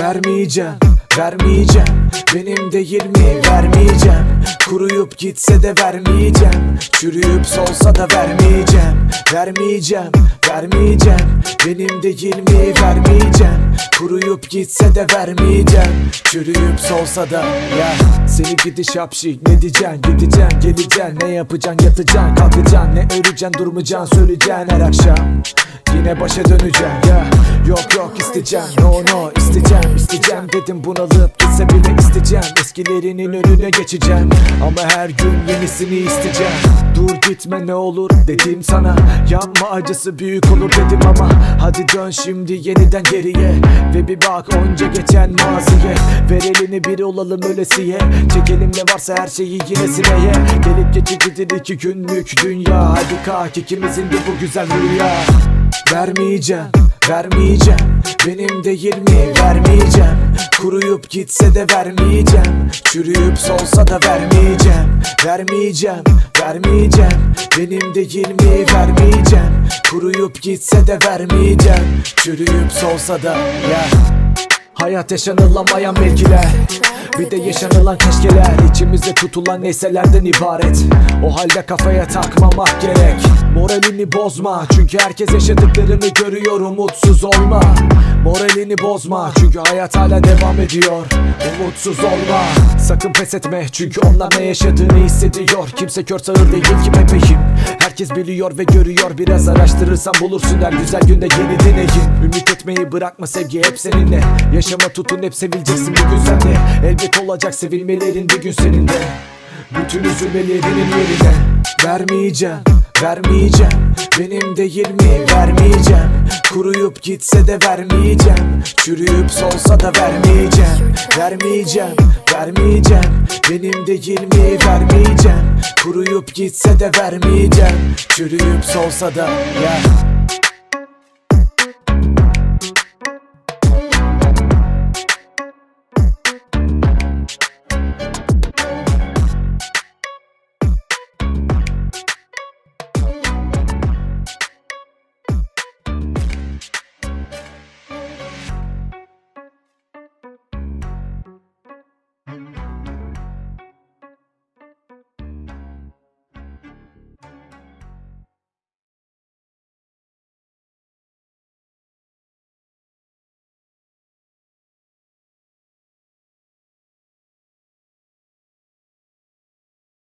Vermeyeceğim, vermeyeceğim. Benim değil mi? Vermeyeceğim. Kuruyup gitse de vermeyeceğim. Çürüyüp solsa da vermeyeceğim. Vermeyeceğim, vermeyeceğim. Benim değil mi? Vermeyeceğim. Kuruyup gitse de vermeyeceğim. Çürüyüp solsa da ya Seni gidi şapşik ne diyeceksin? Gideceksin geleceksin. Ne yapacaksın? Yatacaksın kalkacaksın. Ne öreceksin durmayacaksın Söyleyeceksin her akşam. Yine başa döneceğim ya Yok yok isteyeceğim no no isteyeceğim isteyeceğim dedim bunalıp gitse bile isteyeceğim Eskilerinin önüne geçeceğim Ama her gün yenisini isteyeceğim Dur gitme ne olur dedim sana. Yapma acısı büyük olur dedim ama. Hadi dön şimdi yeniden geriye. Ve bir bak onca geçen maziye. Ver elini bir olalım ölesiye. Çekelim ne varsa her şeyi yine sineye Gelip geçici gidir iki günlük dünya. Hadi kalk ikimizin de bu güzel rüya Vermeyeceğim, vermeyeceğim. Benim değil mi? Vermeyeceğim. Kuruyup gitse de vermeyeceğim. Çürüyüp solsa da vermeyeceğim. Vermeyeceğim, vermeyeceğim. Benim değil mi? Vermeyeceğim. Kuruyup gitse de vermeyeceğim. Çürüyüp solsa da ya Hayat yaşanılamayan belkiler Bir de yaşanılan keşkeler. İçimizde tutulan neyselerden ibaret. O halde kafaya takmamak gerek. Moralini bozma. Çünkü herkes yaşadıklarını görüyor. Umutsuz olma. Moralini bozma. Çünkü hayat hala devam ediyor. Umutsuz olma. Sakın pes etme. Çünkü onlar ne yaşadığını hissediyor. Kimse kör sağır değil ki bebeğim Herkes biliyor ve görüyor. Biraz araştırırsan bulursun her güzel günde yeni deneyin Ümit etmeyi bırakma sevgi hep seninle. Yaşama tutun hep sevileceksin bir gün sen de Elbet olacak sevilmelerin bir gün senin de Bütün üzülmelerinin yerine. Vermeyeceğim, vermeyeceğim. Benim değil mi? Vermeyeceğim. Kuruyup gitse de vermeyeceğim. Çürüyüp solsa da vermeyeceğim. Vermeyeceğim, vermeyeceğim. Benim değil mi? Vermeyeceğim Kuruyup gitse de vermeyeceğim. Çürüyüp solsa da ya